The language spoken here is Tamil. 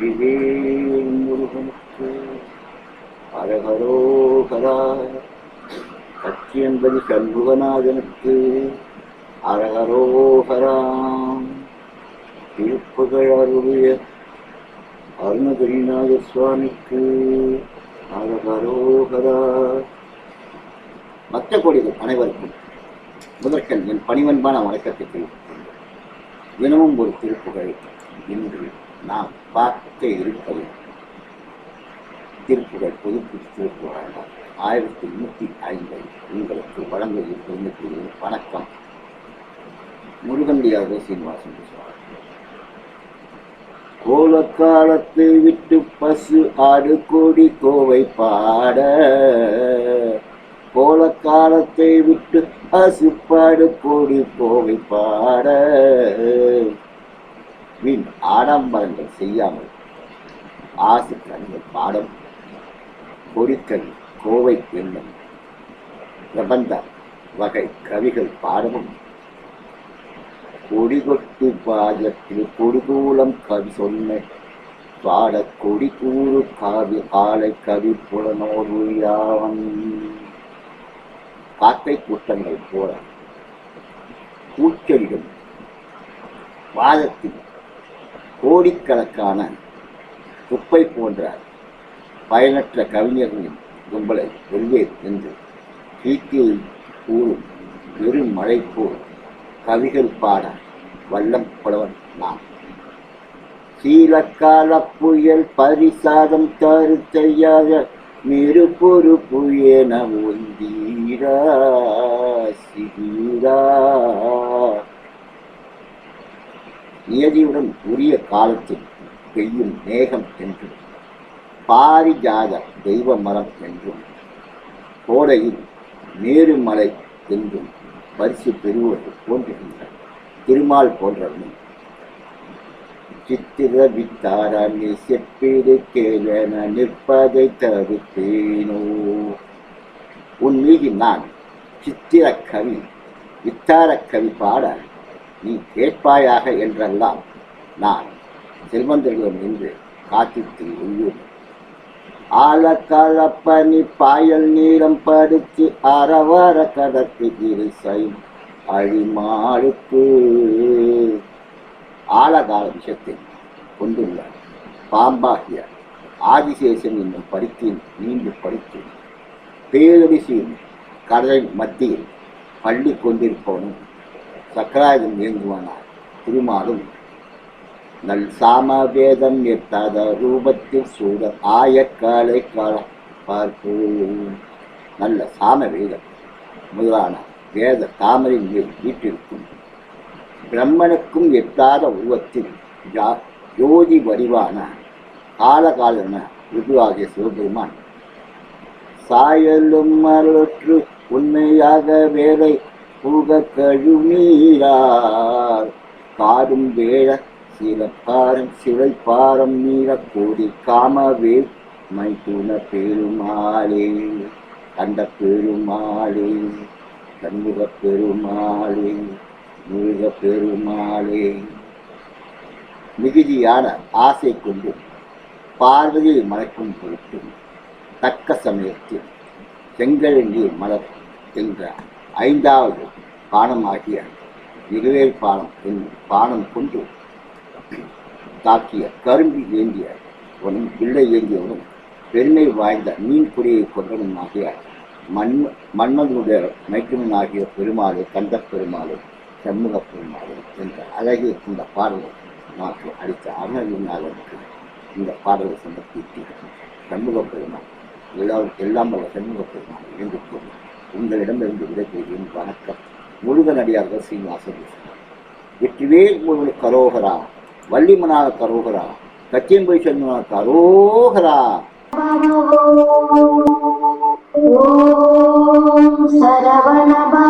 நல்வார். வேலும் இல்லை வெற்றிவேல் முருகனுக்கு அரகரோகரா. கட்சி என்பது சண்முகநாதனுக்கு அரகரோகராம் திருப்புகழ் அருளிய அருணகிரிநாத சுவாமிக்கு அரகரோகரா. மற்ற கோடிகள் அனைவருக்கும் முதற்கண் என் பணிவன்பான வணக்கத்தை தெரிவித்துக் தினமும் ஒரு திருப்புகழ் இன்று நாம் பார்க்க இருப்பது. திருப்புகழ் பொதுப்பு திருப்புகழ் ஆயிரத்தி நூற்றி ஐம்பது. உங்களுக்கு வழங்க இருப்பது வணக்கம். முருகண்டியாக சீனிவாசன் பேசுவார். கோலக்காலத்தை விட்டு பசு ஆடு கோடி கோவை பாட. கோலக்காலத்தை விட்டு பசு பாடு கோடி கோவை பாட. வீண் ஆடம்பரங்கள் செய்யாமல் ஆசை கண்கள் பாடம் கொடிக்கல் கோவை எண்ணம் பிரபந்த வகை கவிகள் பாடமும் கொடிகொட்டு பாஜத்தில் கொடிகூலம் கவி சொன்ன பாட கொடி கூறு காவி காலை கவி புலனோர் யாவன். காக்கை கூட்டங்கள் போல கூச்சலிடும் வாதத்தில் கோடிக்கணக்கான குப்பை போன்ற பயனற்ற கவிஞர்களின் கும்பலை வெல்வேன் என்று கீர்த்தியை கூறும் வெறும் மழை போல் கவிகள் பாட வல்லம் புலவன் சீலக்கால புயல் பரிசாதம் தரு செய்யாத மிரு புயன ஒந்தீரா சிறீரா நியதியுடன் உரிய காலத்தில் பெய்யும் மேகம் என்றும் பாரிஜாத தெய்வ மரம் என்றும் கோடையில் மேருமலை என்றும் பரிசு பெறுவது தோன்றுகின்றன. திருமால் போன்றவனும் சித்திர வித்தாரே செப்பீடு கேளன நிற்பதை தவிர்த்தேனோ? உன் மீது நான் சித்திர கவி வித்தார கவி பாட நீ கேட்பாயாக என்றெல்லாம் நான் செல்வந்தர்களிடம் நின்று காத்தித்து உள்ளூர். ஆழக்காலப்பனி பாயல் நீளம் படுத்து அறவர கடத்து இருசை அழிமாடுக்கு ஆழகால விஷத்தை கொண்டுள்ள பாம்பாகிய ஆதிசேஷன் என்னும் படித்தேன் நீண்டு படித்து பேரடிசியின் கடலை மத்தியில் பள்ளி கொண்டிருப்பவனும் சக்கராயுதம் இயங்குவானார். திருமாலும் நல் சாமவேதம் எத்தாத ரூபத்தில் சூட ஆயக்காலை கால பார்ப்போம். நல்ல சாம வேதம் முதலான வேத தாமரின் மேல் வீட்டிற்கும் பிரம்மனுக்கும் எட்டாத உருவத்தில் ஜா- ஜோதி வடிவான காலகாலன ருதுவாகிய சிவபெருமான் சாயலும் மறுற்று உண்மையாக வேலை புக கழுமீரார் காடும் வேழ சிலப்பாரம் சிலை பாரம் மீற கோடி காமவே மைத்துன பெருமாளே. கண்ட பெருமாளே சண்முக பெருமாளே முருக பெருமாளே. மிகுதியான ஆசை கொண்டு பார்வையை மறைக்கும் பொருட்டு தக்க சமயத்தில் செங்கல் நீர் மலர் என்ற ஐந்தாவது பானமாகிய இருவேல் பானம் என்னும் பானம் கொண்டு தாக்கிய கரும்பி ஏந்தியவனும் பிள்ளை ஏந்தியவனும் பெருமை வாய்ந்த மீன் குடியை கொண்டவனும் ஆகிய மண் மன்மதனுடைய ஆகிய பெருமாளை கந்த பெருமாளும் சண்முக பெருமாளும் என்ற அழகிய இந்த பாடலை நமக்கு அளித்த அருணகிரிநாதனுக்கு இந்த பாடலை சமர்ப்பித்து சண்முக பெருமாள் எல்லாம் எல்லாம் வல்ல சண்முக பெருமாள் என்று கூறி உங்களிடமிருந்து விடைபெறுகிறேன். வணக்கம். முருகன் அடியார்கள் சீனிவாசன் வெற்றிவேல் முருகன் கரோகரா வள்ளிமனாக கரோகரா கச்சியம்பை போய் கரோகரா. சரவணபா